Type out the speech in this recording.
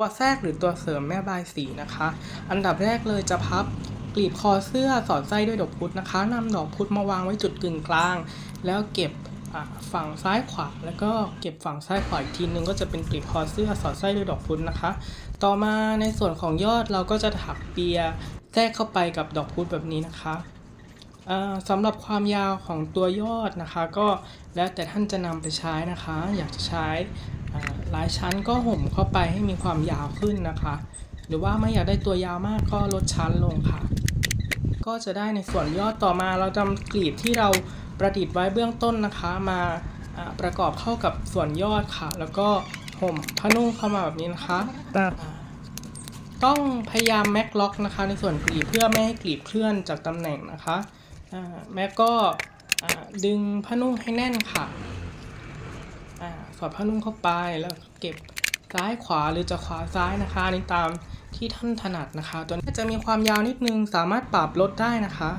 ตัวแทรกหรือตัวเสริมแม่บายสีนะคะ อันดับแรกเลยจะพับกลีบคอเสื้อสอดไส้ด้วยดอกพุธนะคะนำดอกพุธมาวางไว้จุดกึ่งกลาง แล้วเก็บฝั่งซ้ายขวาแล้วก็เก็บฝั่งซ้ายขวาอีกทีนึงก็จะเป็นกลีบคอเสื้อสอดไส้ด้วยดอกพุธนะคะ ต่อมาในส่วนของยอดเราก็จะถักเปียแทรกเข้าไปกับดอกพุธแบบนี้นะคะ สำหรับความยาวของตัวยอดนะคะ ก็แล้วแต่ท่านจะนำไปใช้นะคะ อยากจะใช้อ่าหลายชั้นก็ห่มเข้าไปให้มีความยาวขึ้นนะคะ หรือว่าไม่อยากได้ตัวยาวมากก็ลดชั้นลงค่ะ ก็จะได้ในส่วนยอดต่อมาเราจำกลีบที่เราประดิษฐ์ไว้เบื้องต้นนะคะมาอ่าประกอบเข้ากับส่วนยอดค่ะ แล้วก็ห่มผ้านุ่งเข้ามาแบบนี้นะคะต้องพยายามแม็กล็อกนะคะ ในส่วนกลีบเพื่อไม่ให้กลีบเคลื่อนจากตำแหน่งนะคะอ่า แม่ก็ดึงผ้านุ่งให้แน่นค่ะอ่าสอดผ้านุ่งเข้าไปแล้วเก็บซ้ายขวาหรือจะขวาซ้ายนะคะนนี้ตามที่ท่านถนัดนะคะ ตัวนี้จะมีความยาวนิดนึงสามารถปรับลดได้นะคะ